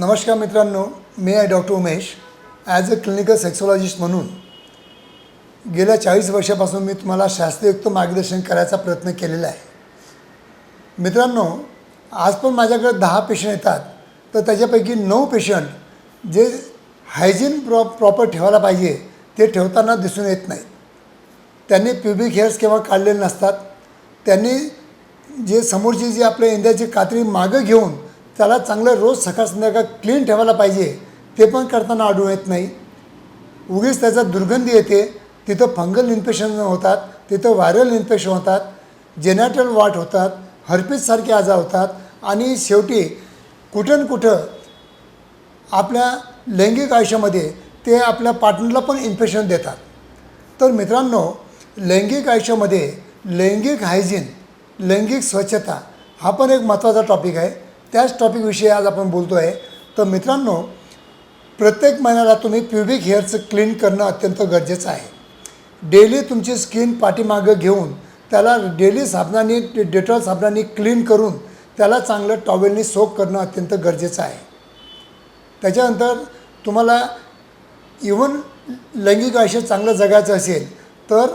नमस्कार मित्रांनो मी आहे doctor Umesh. As a clinical sexologist म्हणून गेल्या चाळीस वर्षापासून मी तुम्हाला शास्त्रयुक्त मार्गदर्शन करायचा प्रयत्न केलेला आहे. मित्रांनो आज पण माझ्याकडे दहा पेशंट येतात. तर त्याच्यापैकी नऊ पेशंट जे हायजीन प्रॉ प्रॉपर ठेवायला पाहिजे ते ठेवताना दिसून येत नाहीत. त्यांनी प्युबिक हेअर्स केव्हा काढलेले नसतात. त्यांनी जे समोरची जी आपल्या इंद्याची कात्री मागं घेऊन त्याला चांगलं रोज सकाळ संध्याकाळ क्लीन ठेवायला पाहिजे. ते पण करताना आढळून येत नाही. उगीच त्याचा दुर्गंधी येते. तिथं फंगल इन्फेक्शन होतात. तिथं व्हायरल इन्फेक्शन होतात. जेनॅटल वाट होतात. हर्पिससारखे आजार होतात. आणि शेवटी कुठं न कुठं आपल्या लैंगिक आयुष्यामध्ये ते आपल्या पार्टनरला पण इन्फेक्शन देतात. तर मित्रांनो लैंगिक आयुष्यामध्ये लैंगिक हायजीन लैंगिक स्वच्छता हा पण एक महत्त्वाचा टॉपिक आहे. त्याच टॉपिकविषयी आज आपण बोलतो आहे तर मित्रांनो प्रत्येक महिन्याला तुम्ही प्युबिक हेअरचं क्लीन करणं अत्यंत गरजेचं आहे. डेली तुमची स्किन पाठीमागं घेऊन त्याला डेली साबणाने डेटॉल साबणाने क्लीन करून त्याला चांगलं टॉवेलनी सोक करणं अत्यंत गरजेचं आहे. त्याच्यानंतर तुम्हाला इवन लैंगिक आयुष्य चांगलं जगायचं असेल तर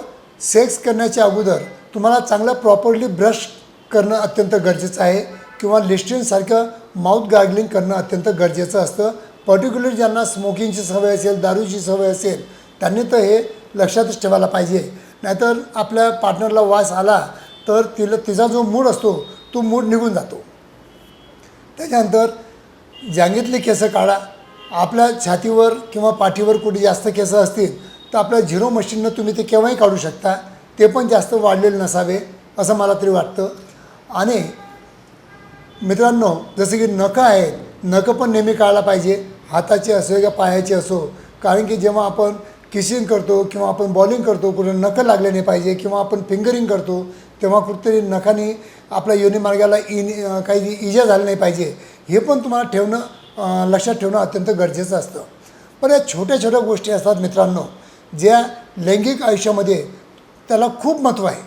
सेक्स करण्याच्या अगोदर तुम्हाला चांगलं प्रॉपरली ब्रश करणं अत्यंत गरजेचं आहे. किंवा लिस्टिनसारखं माउथ गार्गलिंग करणं अत्यंत गरजेचं असतं. पर्टिक्युलर ज्यांना स्मोकिंगची सवय असेल दारूची सवय असेल त्यांनी तर हे लक्षातच ठेवायला पाहिजे. नाहीतर आपल्या पार्टनरला वास आला तर तिला तिचा जो मूड असतो तो मूड निघून जातो. त्याच्यानंतर जांगीतली केसं काढा. आपल्या छातीवर किंवा पाठीवर कुठे जास्त केसं असतील तर आपल्या झिरो मशीननं तुम्ही ते केव्हाही काढू शकता. ते पण जास्त वाढलेले नसावे असं मला तरी वाटतं. आणि मित्रांनो जसं की नखं आहेत नखं पण नेहमी काढायला पाहिजे. हाताचे असो किंवा पायाचे असो. कारण की जेव्हा आपण किसिंग करतो किंवा आपण बॉलिंग करतो कुठं नखं लागले नाही पाहिजे किंवा आपण फिंगरिंग करतो तेव्हा कुठेतरी नखाने आपल्या योनिमार्गाला इन काही इजा झाली नाही पाहिजे. हे पण तुम्हाला ठेवणं लक्षात ठेवणं अत्यंत गरजेचं असतं. पण या छोट्या छोट्या गोष्टी असतात मित्रांनो ज्या लैंगिक आयुष्यामध्ये त्याला खूप महत्त्व आहे.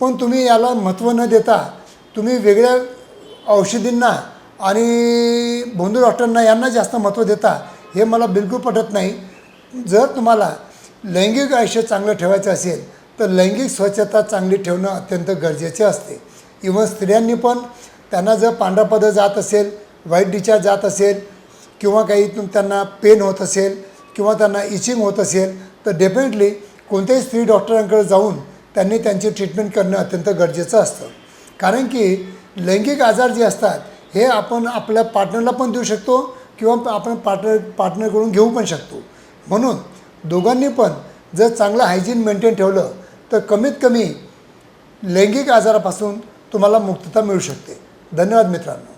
पण तुम्ही याला महत्त्व न देता तुम्ही वेगळ्या औषधींना आणि भोंदू डॉक्टरांना यांना जास्त महत्त्व देता हे मला बिलकुल पटत नाही. जर तुम्हाला लैंगिक आयुष्य चांगलं ठेवायचं असेल तर लैंगिक स्वच्छता चांगली ठेवणं अत्यंत गरजेचे असते. इवन स्त्रियांनी पण त्यांना जर पांढरापदं जात असेल वाईट डिचार्ज जात असेल किंवा काही त्यांना पेन होत असेल किंवा त्यांना इचिंग होत असेल तर डेफिनेटली कोणत्याही स्त्री डॉक्टरांकडे जाऊन त्यांनी त्यांची ट्रीटमेंट करणं अत्यंत गरजेचं असतं. कारण की लैंगिक आजार जे असतात हे आपण आपल्या पार्टनरला पण देऊ शकतो किंवा आपण पार्टनर पार्टनरकडून घेऊ पण शकतो. म्हणून दोघांनी पण जर चांगलं हायजीन मेंटेन ठेवलं तर कमीत कमी लैंगिक आजारापासून तुम्हाला मुक्तता मिळू शकते. धन्यवाद मित्रांनो.